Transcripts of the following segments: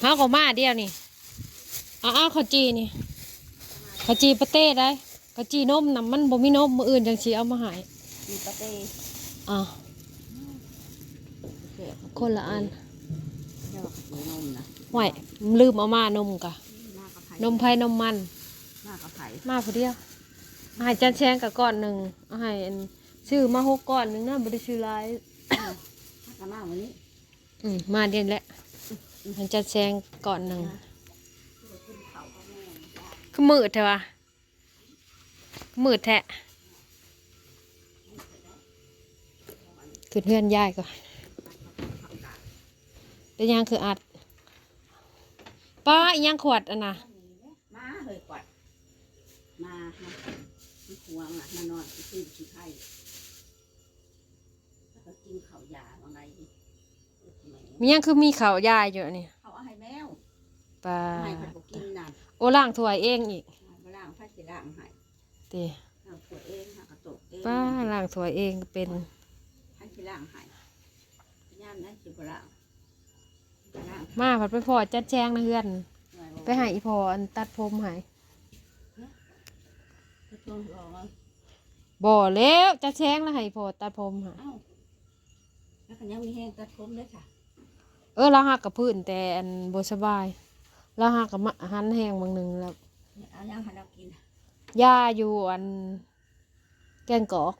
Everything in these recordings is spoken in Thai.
เฮาก็มาเดียวนี่เอาเอาข้าวจีนี่ข้าวจีปะเต้ได้ข้าวจีนมน่ะมันบ่มีนมมื้ออื่นจังสิเอามาให้มีปาเต้อะเสียคนละอันเจ้ามีนมนะห่วยลืมเอามานมกะหน้ากระไผ่นมไผ่นมมันหน้ากระไผ่มาผู้เดียวเอาให้จันแชงกับก้อนหนึ่งเอาให้อันซื้อมาหกก้อนหนึ่งนะบ่ได้ซื้อหลายถ้ากระหน้าวันนี้ อืมมาเดียนแหละ ให้จันแชงก้อนหนึ่งคือมืดแท้วะคือมืดแท้คือเพื่อนยายก่อนแต่ยังคืออัดป้าอีหยังขวดอันน่ะมาเฮ้ยกอดมาฮะมันห่วงอะมานอนที่ซื้อขี้ไผ่ มียังคือมีเขาวยายอยู่นี่เขาเอาให้แมวป้าให้ผัดบกินน่ะโอล่างถ้วยเองอีกมาล่างไฟสีล่างให้ตีเอาขวดเองหากระตุกเองป้าล่างถ้วยเองก็เป็นให้สีล่างให้ย่ามนั้นสิบล่างล่างมาผัดไปพอจัดแจงนะเพื่อน ไปใหาอีพออันตัดผมใหายก็ต้องรอว่าบ่แล้วจัดแจงแล้วให้อีพอตัดผมใหายเอ้าแล้วก็ยังมีแห้งตัดผมด้วยค่ะ เออเราหักกับพื้นแต่อันบ่สบายเราหักกับมะหันแห้งบางหนึ่งแล้วเนี่ยเอายังให้เรากินยาอยู่อัน แกงกอก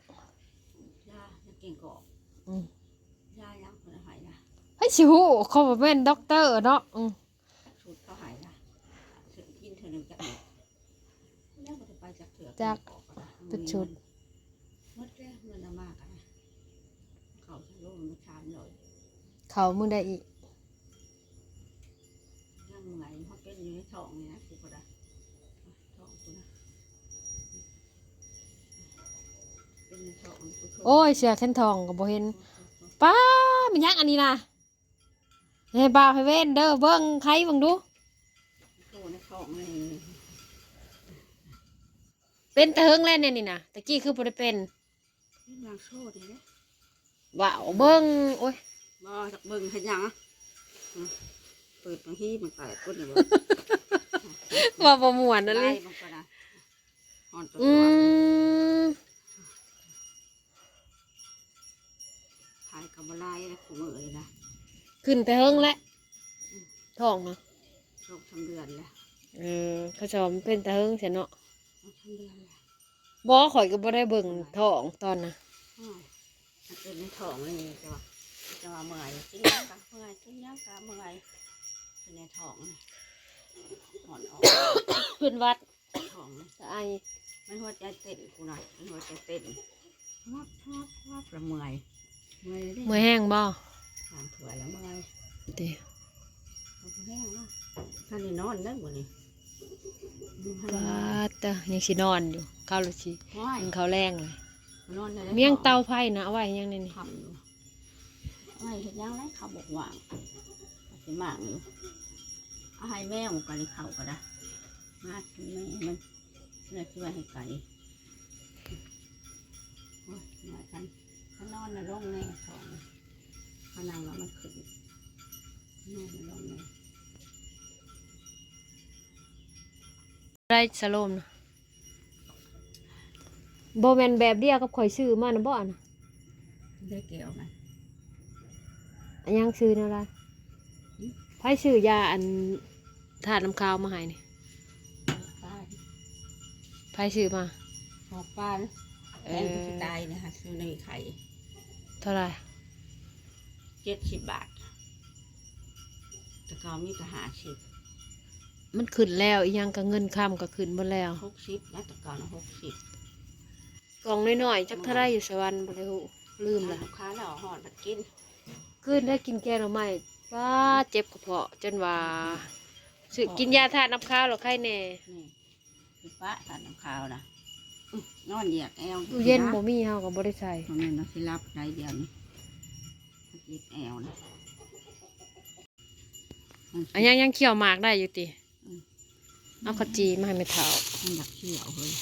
ยาจะเก่งกอกอืมยายังคนละหายนะเฮ้ยชิวเขาบอกเป็นด็อกเตอร์เนาะอืมสูตรเขาหายนะถึงกินเธอหนึ่งจากหนึ่งแล้วก็จะไปจากเถื่อจากเป็นชุดมดแล้วเงินเอามากอะนะเขาจะร่วมมาชามหน่อยเขามือได้อีก ช่องนี่นะคือก็ได้ท้องกูนะเป็นในท้องกูเถะโอ้ยเสือแค่นทองก็บ่เห็นป้ามันยังอันนี้นะให้บ่าวให้เว้นเด้อเบิ่งใครเบิ่งดูโตในท้องนี่เป็นเฮิงแล้วเนี่ยนี่นะตะกี้คือบ่ได้เป็นนี่นางโซ่ดีนะว้าวเบิ่งโอ้ยบ่จากเบิ่งเห็นยังเปิดบางทีมันแตกก้นเลย ว่าบ่ม่วนนั่นเลไล่ยมันก็ได้หอนตัวอืมถ่ายกับมาไล่นะขู่มือเลยนะขึ้นแต่เฮิงแล้วท้องเนาะโรคทั้งเดือนแล้วเออเขาชอมเป็นแต่เฮิงเสียเนาะโรคทั้งเดือนแล้วบ่ข่อยก็บ่ได้เบิ่งท้องตอนน่ะอ้าวมันเป็นในท้องเลยจะว่าจะว่าเมื่อยกินยังกะเมื่อยกินยังกะเมื่อยเป็นในท้องนะ หอนออกขึ้นวัดท้องนะตะไอมันหัวใจเต้นกูนะมันหัวใจเต้นวับวับวับละเมื่อยเมื่อยเลยเมื่อยแห้งบ่ทางถวยแล้วเมื่อยติเอาไปแห้งนะท่านนี่นอนได้หมดนี่ปาดเตะยังสินอนอยู่ข้าวลูกสิว้ายกินข้าวแรงเลยนอนได้เมียงเตาไผ่นะเอาไว้ยังนี่นี่ทำอยู่ไม่เห็นยังไงเขาบอกว่างสิมากอยู่เอา ให้แมวกันเขาก็ได้มากินแม่มันเนื้อช่วยให้ไก่โอ้ยมากันถ้านอนในะร่องแน่ท้องเขานั่งแล้วมันขึ้นนอนในะร่องแน่ได้สโลมนะบ่แม่นแบบเดียวกับข่อยซื้อมานะบ่อันน่ะได้เกี่ยวไหมอันยังซื้อแนวไรไผซื้อยาอัน ถาดน้ำขาวมาให้นี่ป้าไผซื้อมาหอกป้านะเอแอนอ ก็จะตายนะคะซื้อในไข่เท่าไหร่เจ็ดสิบบาท แต่เขามีกระหาสิบมันขึ้นแล้วอีหยังก็เงินค้ำก็ขึ้นหมดแล้วหกสิบนะแต่ก่อนหกสิบกล่องน้อยๆจักเท่าไรอยู่สวรรค์บ่ได้ฮู้ลืมละลูกค้าแล้วเอาหอดมากินคืนได้กินแกงหน่อไม้ป้าเจ็บกระเพาะจนว่า ซื้อกินยาทาน้ำขาวหรอใครแน่นี่คือป้าทานน้ำข้าวนะอื้อนอนเหยียดแอวตู้เย็นบ่มีเฮาก็บ่ได้ใส่มันนี่นะสิรับได้เดียวนี่เหยียดแอวนะมันสิอันยังยังเคี่ยวหมากได้อยู่ติอืมเอาขาวจีมาให้แม่เฒ่ามันอยากเขี่ยวเลย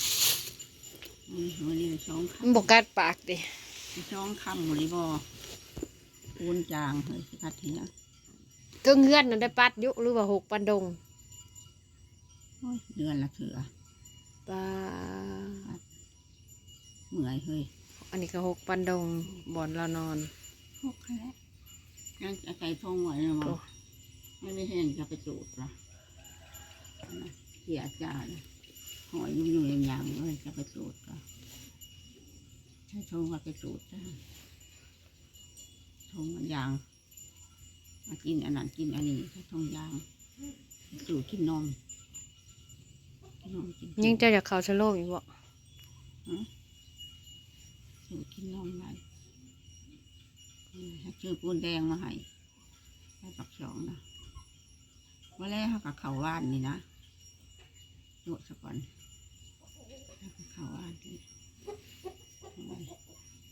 อืมวันนี้ช่องคมันบ่กัดปากติำช่องคำบริบอปูนจางเฮ้ยสิคัดเหี้ย เทิงเฮือนนั่นได้ปัดอยุหรือว่าหกปันดงโอ้ยเดือนละเถื่อปลาเมื่อยเฮ้ยอันนี้ก็หกปันดงบ่อนเรานอนพวกใครแล้วยังจะใส่ทงไว้เลยมั้โอ้งไม่ได้เห็นจะไปจูดละนะเสียจานหอยยุ่งยุ่งยางๆเลยจะไปจูดก็ใช้ทงก็ไปจูดจ้ะทงมันยาง มากินอันนั้นกินอันนี้ใช้ทงยางจูดกินนมกินนมกินยังเจะอยากเข้าชะโลมอีกบ่จูดกินนมไรอืมให้ชื่อปูนแดงมาให้ให้ปักสองนะวันแรกเขากับเขาวว่านนี่นะโยดซะก่อนให้กับเขาวว่านนี่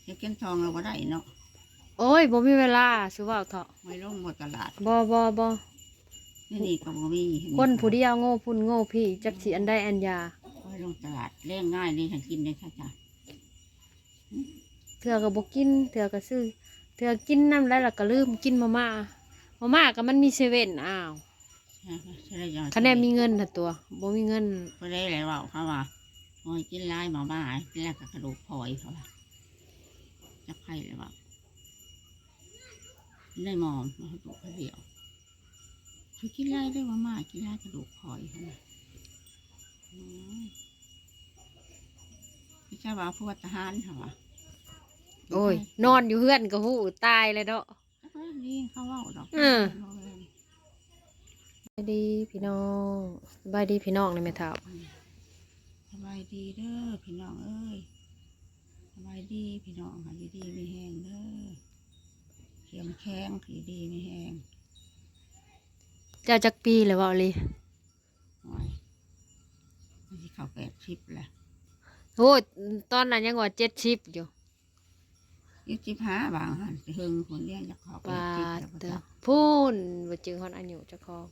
จะเก็นทองเราก็ได้เนาะ โอ้ยบ่มีเวลาสิเว้าเถาะไม่ลงหมดตลาดบ่บ่บ่นี่นี่ก็บ่มีเห็ไหมคนผู้เดียวโง่พุ่นโง่พี่จักสิอันใดอันยาไม่ลงตลาดเล่งง่ายนี่ฉันกินได้ค่ะจ้ะเถื่อก็บ่กินเถื่อก็ซื้อเถื่อกินน้ำไรแล้วก็ลืมกินมาม่ามาม่าก็มันมีเซเว่นอ้าวใช่ได้ยังคะแนนมีเงินน่ะตัวบ่มีเงินก็ได้เลยว่าเขาว่าโอ้ยกินลายหมาบ้ากินแล้วกับกระดูกพลอยเขาว่าจะไข่เลยว่า ได้หมอมมาดูเขาเดียวคือกินลายได้มาม่ากินลายกระดูกพลอยเขาน่ะโอ้ยพี่เจ้าว่าผู้วัทหารเขาว่าโอ้ย นอนอยู่เฮือนก็หูตายเลยเนาะเอ้ยนี่เขาเว่าดอกเออสบายดีพี่น้องสบายดีพี่น้องในแม่เฒ่าสบายดีเด้อพี่น้องเอ้ยสบายดีพี่น้องค่ะดีดีไม่แห้งเด้อ เขียมแข็งดีดีไม่แห้งเจ้าจักปีเลยเว่าเลยโอ้ยมันสิเข้าแปดชิปแหละโอ้ยตอนนั้นยังว่าเจ็ดชิปอยู่ยี่สิบห้าบางหันไปหึงคนเลี้ยงจะเข้าแปปาดชิปดแล้วก็เด้อจะพูนว่าจึงฮอนอายุเจะคอง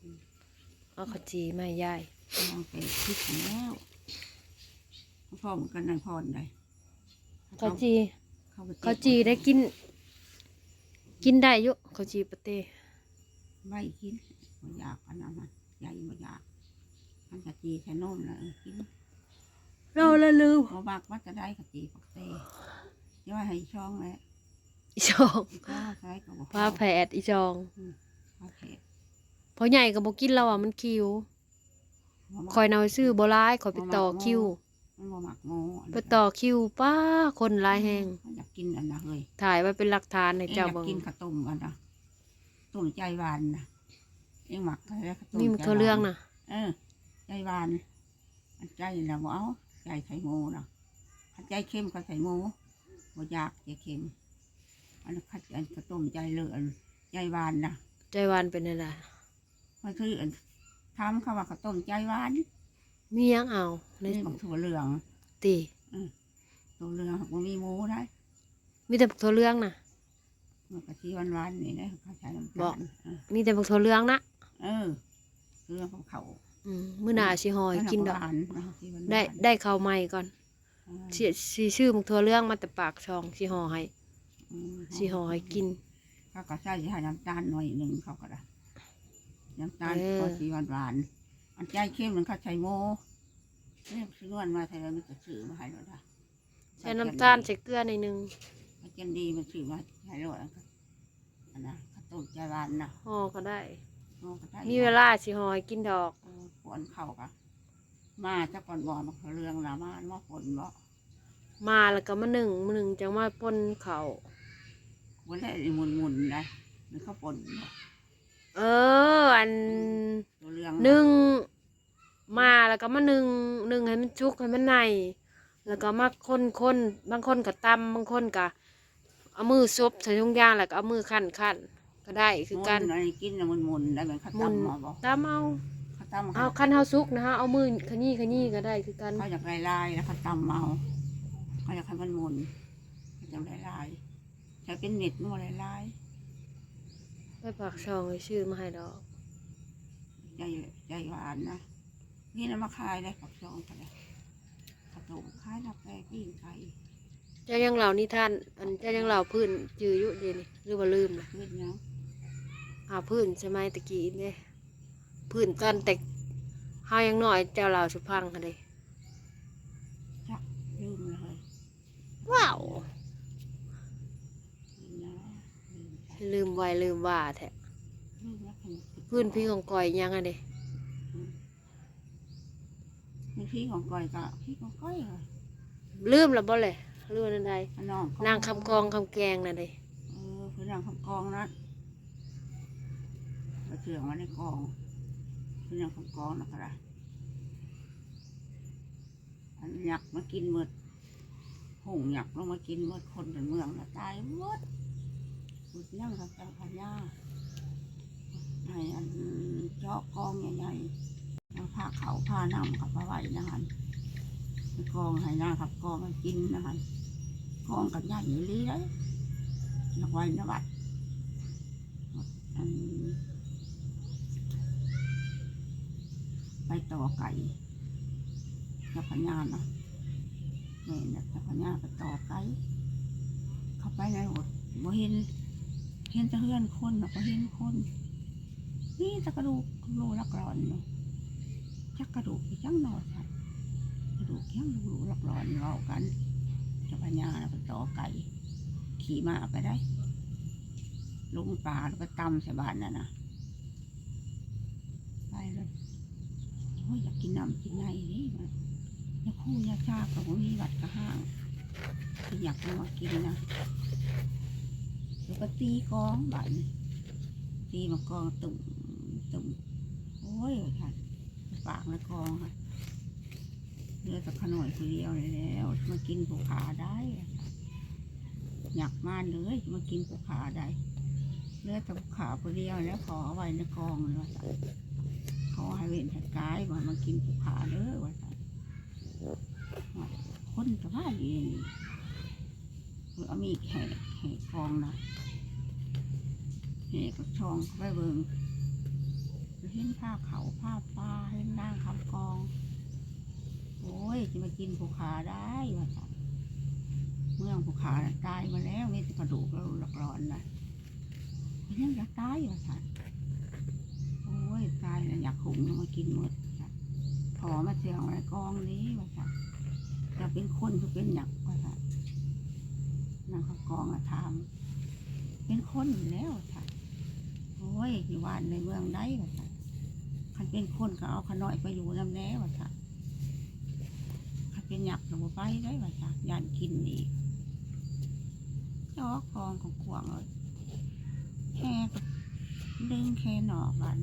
เอาขาวจีมาให้ยายมองแปดชิปแล้วพ่อเหมือนกันนั่นพ่อได้ขาวจีเข้าไปเก็บขาวจีได้กิน กินได้อยุขาวจีปะเต้ไม่กินบ่อยากอันนั้นมันใหญ่บ่อยากมันกะจีใช้นมแล้วเออกินเราละลืมพอบักว่าจะได้กะจีปักเต้เดี๋ยวให้ช่องแล้วอีจองก็ใช้กับพาแผดอีจองโอเคพอใหญ่ก็บอกกินแล้วอะมันคิวคอยเอาไปซื้อโบรายคอยไปต่อคิว มันบ่หมักโง่อันไปนั้นต่อคิวป้าคนหลายแหงมันอยากกินอันนะเฮ้ยถ่ายไว้เป็นหลักฐานในเอ็งอเจ้ายากเบิงกินข้าวต้มกันนะต้มใจหวานนะเอ็งหมักอะไรข้าวต้มนี่มันเขาเรื่องนะเออ ใจหวานอันใจนะบ่เอาใจไข่โมนะอันใจเค็มก็ใส่โมบ่อยากใจเค็มอันนั้นข้าวอันข้าวต้มใจเลอะอันใจหวานนะใจหวานเป็นอะไรมันคืออันทำเขาว่าข้าวต้มใจหวาน มียังเอาในนี่บักถั่วเหลืองตีถั่วเหลืองมันมีหมูได้มีแต่ผักถั่วเหลืองนะมันกะทิหวานๆนี่นะเขาใช้น้ำบอตากลเออมีแต่ผักถั่วเหลืองนะเออเครื่องของเขาอืมมื้อหน้าสิหอยกินดอกหวานนะที่หวานๆได้ได้ข้าวใหม่ก่อนเออสิสิชื่อผักถั่วเหลืองมาแต่ปากช่องสิห่อให้อืมสิห่อให้กินเขาก็ใส่ให้น้ำตาลหน่อยหนึ่งเขาก็ได้น้ำตาลเออพอสีหวานหวานๆ อันใจเข้มมันเขาใช้โมเนี่ยซื้อนวลมาไทยมันจะซื้อมาให้เราได้ใส่น้ำตาลใส่เกลือในอยหนึงมันกินดีมันซื้อมาให้เราอันนั้นอันนะข้าวต้มใจหวานนะห่อก็ได้ โอ้ก็ได้มีเวลาสิห่อให้กินดอก เออฝนเข่ากะมาจะก่อนบ่อมันเขาเรื่องละมาว่าฝนบ่มาแล้วก็มาหนึ่งมาหนึ่งจังมาป่นเขาววันแรกนี่หมุนหมุนๆได้มันเขาฝนบ่เออ อันตัวเรื่องหนึ่ง มาแล้วก็มาหนึ่งหนึ่งให้มันชุกให้มันใน แล้วก็มาคนคนบางคนก็ตำบางคนก็เอามือซบใส่ทุงยางแล้วก็เอามือขั้นขั้นก็ได้คือกันหมุนอันนี้กินน่ะหมุนหมุนๆได้เหมือนข้าวหมุนตำหมอบ่ตำเอาข้าวตำเอาขั้นเฮาซุกนะฮะเอามือขยี้ขยี้ก็ได้คือกันเขาอยากลายลายๆแล้วข้าวตำเอาเขาอยากให้มันหมุนเขาอยากลายลายๆใช้เป็นเม็ดนัวลายลายไปปากช่องให้ชื่อมาให้ดอก ๆใจใจหวานนะ นี่นะมาขายได้ฝักซองก็ได้ข้าวต้มขายรับแกปิ้งไก่เจ้ายังเหล่านิทาน อันเจ้ายังเหล่าพื้นจืออยู่เดียวนี่หรือว่าลืมนะเพื่อนยังอหาพื้นใช่ไหมตะกี้เนี่ยพื้นตอนแต่เฮายังน้อยเจ้าเราสุพังค่ะเด้จักลืมเลยว้าวลืมนะลืมไปลืมไว้ลืมว่าแท้ลืมแล้วเป็นสิบพื้นพี่ของก่อยยังไงเด้เป็ นพี่ของก้อยก็พี่ของก้อยเหรอลืมแล้วบ่เลยลืมนั่นใดอันน้องก็นางคำกองคำแกงนั่นเด้เออคือนางคำกองนะมาเชื่องมาในกองคือนางคำกองนะกระอันหยักมากินหมดหงหยักลงมากินหมดคนในเมืองนะตายหมดหมดยังกับเจ้าพญาในอันเจาะกองใหญ่ๆ เอาผ้าเขาผ้านำกับผ้าไหวนะฮันไปกองให้นางขับกองให้กินนะฮันกองกับใหญ่อยู่ลีเลยนักไว้นวัดอันไปต่อไก่เจักรยานนะนี่นักรยานไปต่อไก่เข้าไปในหดบ่เห็นเห็นแตะเฮือนคนนะบ่เห็นคนนี่ตะกระดูกโลลักร้อนเนาะ จักกระดูกไปจังนอสัตว์กระดูกยังโลลักร้อนเล่ากันจักรยานน่ะไปต่อไก่ ขี่มาไปได้ลงป่าแล้วก็ตำใส่บานน่ะนะไปเลยโอ้ยอยากกินน้ำกินในนี่มันยาคู่ยาชากับผมมีวัดกระห้างที่อยากมากินนะแล้วก็ตีกองบ้านนี่ตีมากองตุ่มตุ่มโอ้ยท่าน ปากละกองค่ะเรือตะขน่อยคนเดียวเลยแล้วมากินผูขาได้อยากมาเลยมากินผูขาได้เลือดแต่ผูขาคนเดียวแล้วขอเอาไว้ในกองเลยว่าซั่นขอให้เว้นให้กายมามากินผูขาเด้อว่าซั่นว่าคนสภาพดีนี่เออเอามีแห่แห่กองนะแห่กับช่องไปเบิ่ง เห็นผ้าเขาวผ้าปลาเห็นนางคำกอง โอ้ยจะมากินผูขาได้ว่าซั่นเมืองภูเขาตายมาแล้วมีแต่กระดูกแล้วหลอกร้อนนะยังอยากตายอยู่สันโอ้ยตายแล้วอยากหุงมากินหมดสันพอมาเสียงอะไรกองนี้ว่าสันจะเป็นคนคือเป็นหยักว่าสันนางเขากองอะทำเป็นคนอยู่แล้วสันโอ้ยอยู่บ้านในเมืองได้ว่าสัน คันเป็นคนก็เอาขน่อยไปอยู่น้ำแน่ว่าสันคันเป็นหยักก็บ่ไปได้ว่าสันยานกินอีกจอกกองของขวางเลยแค่ดึงแค่หนอกบัน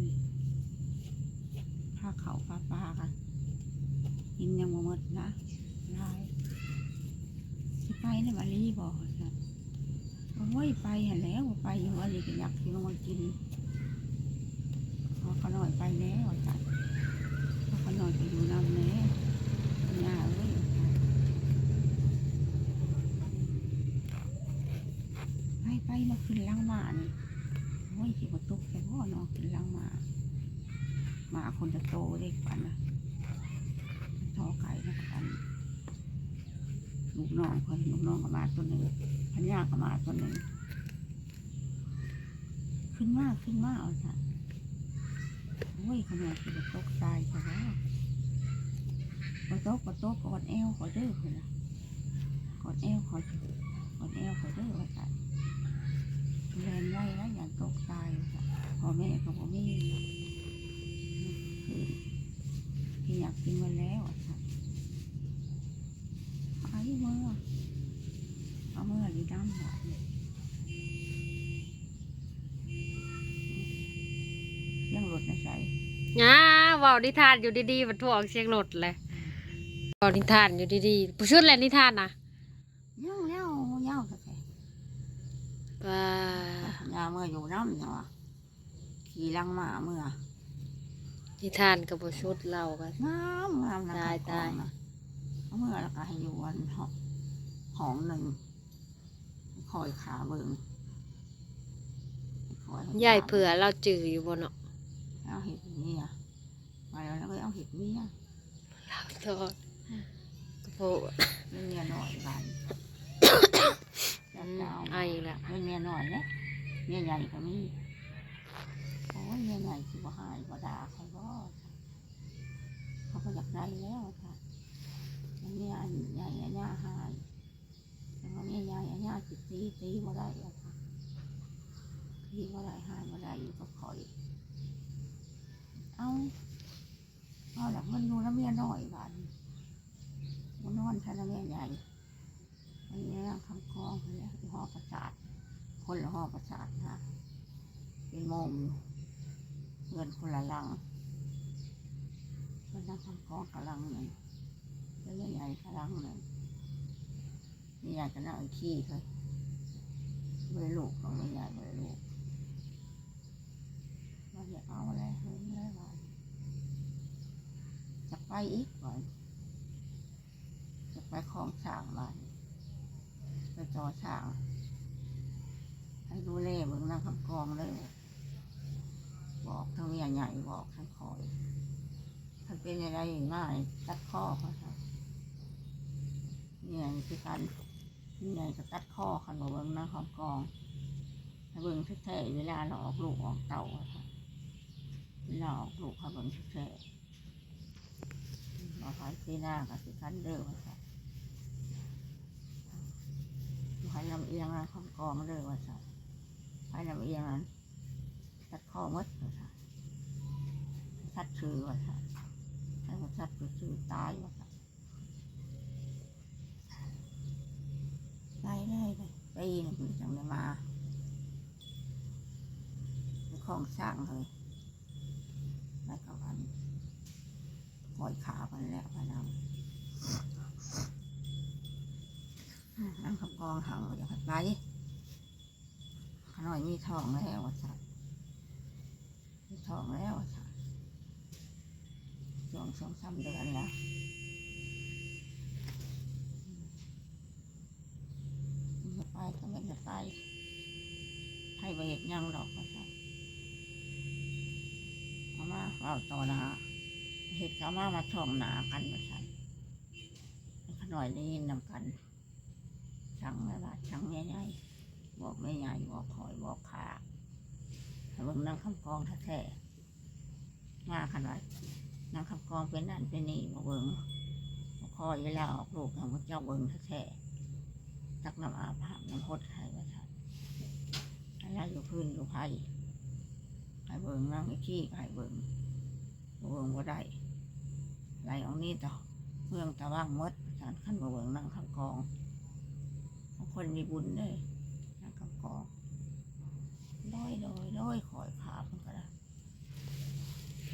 ถ้าเขาปลาปลากันกินยังหมดนะลายสิไปในบาลีบอกนะโอ้ยไปเห็นแล้วไปอยู่ว่านี่ก็อยากที่ลงมากิน เอาขน่อยไปแล้วจ้ะเอาน่อยไปอยู่น้ำแน่ย่าเอ้ยไปไปมาขึ้นหลังมานี่โอ้ยสิบตุกแต่พ่อนาะขึ้นหลังมาหมาคนจะโตเด็กปันนะทอไก่นะปันลูกน้องคนลูกน้องกับมาตัวหนึ่งพันยากับมาตัวหนึ่งขึ้นมากขึ้นมากเอาสัตว โอ้ยขนาดสิบตกตายซะแล้วปโต๊ะปโต๊ะกอดเอวขอเด้อคนละกอดเอวขอกอดเอวขอเด้อว่าสัตว์เรียนไว้แล้วอย่าตกตายค่ะพ่อแม่ก็บอกไม่คือที่อยากกินมาแล้วอะค่ะไอ้เมื่อเอาเมื่อดีน้ำหวานยังรถนะใส่อ้าเว้านิทานอยู่ดีๆมันถ่วงเสียงรถเลยเว้านิทานอยู่ดีๆผู้ชุดแหละนิทานนะยังเย้าเย้าสักแค่ป้ายาเมื่ออยู่น้ำเนาะขี่ลังมาเมื่อนิทานกับผู้ชุดเรากันงามงามนะตายครับตายของนะเอาเมื่อแล้วก็ให้อยู่วันหองหองหนึ่งคอยขาเบิงคอยยายเผื่อเราจืออยู่บนเนาะเอา เห็ดเมียมาแล้วแล้วก็เอาเห็ดเมียเราโทษกระโปงเป็นเมียหน่อยบ้านจะเอาไอ้ละเป็นเมียหน่อยนะเมียใหญ่ก็มีสิบ่หายบ่ด่าเขาบ่เขาก็อยากได้แล้วค่ะมันเนี่ยใหญ่อันย่าหายแล้วก็เนี่ยใหญ่อันย่าสิตีตีบ่ได้อะค่ะตีบ่ได้หายบ่ได้อยู่กับคอย เอาเอาหลักมันดูแล้วเมียน้อยบานมันนอนใช้แล้วเมียใหญ่มันเนี่ยคำคองคนนี้ที่ห่อประสาทคนละห่อประสาทนะเป็นโมมเงินคนละลังมันนั่งคำคองกะลังหนึ่งแล้วเมียใหญ่กะลังหนึ่งเมียใหญ่ก็นั่งขี้เลยไม่ลูกของเมียใหญ่ไม่ลูกเราอยากเอาอะไรเฮ้ยไม่ได้ว่า จะ ไปอีกก่อนจะไปคลองช่างบ้านไปจอช่างให้ดูเล่เบิ่งนางคำกองเลย บอกทั้งเมียใหญ่บอกทั้งคอยถ้าเป็นอะไรง่ายตัดข้อเขาครับเนี่ยคือการนี่ไงก็ตัดข้อขันบอกเบิ่งนางคำกองให้เบิ่งแท้ๆเวลาเราออกลูกออกเต่าค่ะเวลาออกลูกเขาเบิ่งแท้ ๆมาขายซีหน้ากับสิคันเด้อว่าสัตว์ขายลำเอียงนะคำกองเด้อว่าสัตว์ขายลำเอียงนั้นตัดข้อมัดว่าสัตว์ชัดชื่อว่าสัตว์ให้ว่าชัดชื่อตายว่าสัตว์ได้ได้เลยปีหนึงจังได้มาไปคลองสร้างเลยแล้วก็อัน ปล่อยขาไปแล้วพนังนั่งขับกองหังอย่าไปขน่อยมีทองแล้วสัตว์มีทองแล้วสัตว์ช่วงสองสามเดือนแล้วจะไปก็ไม่จะไปให้ไปเห็ดยังดอกว่าสัตว์เอามาเอาต่อหนะ เห็ดเขามามาช่องหนากันมาใส่ขน่อยได้ยินนำกันช่งไม่ว่าช่างใหญ่ๆบอกไม่ใหญ่บอกคอยบอกขาเบิ่งนั่งคำกองแท้ๆมาขนาดนั่งคำกองเป็นนั่นเป็นนี่มาเบิ่งบอกคอยเวลาออกลูกของพระเจ้าเบิ่งแท้ๆตักน้ำอาบน้ำน้ำพดให้ว่าใช่อะไรอยู่พื้นอยู่ไผ่ให้เบิ่งนั่งไอ้ขี้ให้เบิ่งเบิ่งบ่ได้ ไหลออกนี้ต่อเมืองตะว่างมดสารขั้นบ่เบิงนั่งข้างกองคนมีบุญเด้นั่งข้างกองด้อยด้อยด้อยคอยขาเพิ่นก็ได้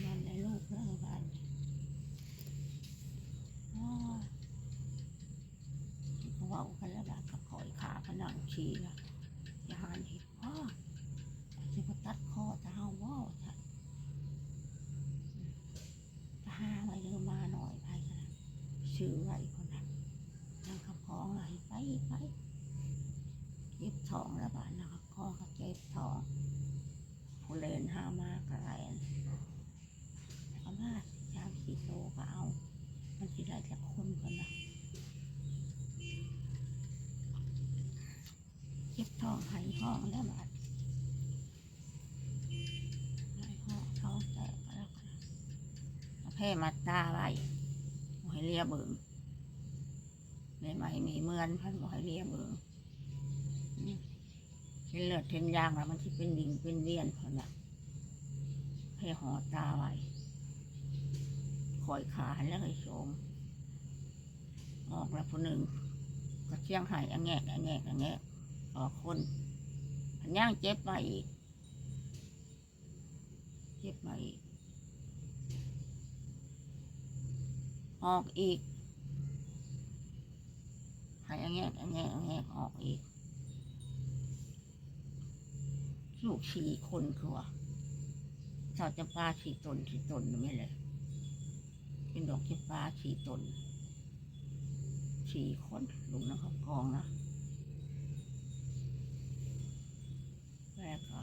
มันในลูกเรื่องบ้านอ้าวเขาเว่ากันแล้วแบบกับคอยขาพนังชีละอย่าหันเห็ดพ่อจะมาตัดคอจะเฮาว่าจ้ะ พาไว้เรือมาหน่อยไปกันนะ ชื่อไว้คนนั้นนั่งขับคองไหลไปไปเจ็บท้องแล้วบ้านนะครับคอกับเจ็บท้องผู้เลนหามากระไรเอามาสามสี่โลก็เอา มันสิได้จากคนคนนะเจ็บท้องหายห้องแล้วบ้านหายห้องท้องแตกแล้วกันเอาแพ่มาตาไว้บ่ให้เลียเบิงในใหม่มีเมือนพันบ่ให้เลียเบิงเห็นเลือดเห็นยางแล้วมันที่เป็นดิ่งเป็นเวียนเขาน่ะแพร่ห่อตาไว้คอยขาแล้วให้โสมออกแล้วผู้หนึ่งก็เชียงห้อังแงกอังแงกอังแงกออกคนอันย่างเจ็บมาอีก เจ็บมาอีก ออกอีกหายแงกแงกแงกออกอีกลูกสี่คนคือว่าชาวจะปาสี่ตนสี่ตนไม่เลยเป็นดอกจะปาสี่ตนสี่คนลุงนะครับกองนะแล้วก็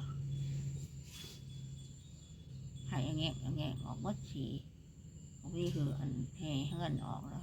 หายแงกแงกออกหมดสี่ นี่คืออันแห่เฮือนออกแล้ว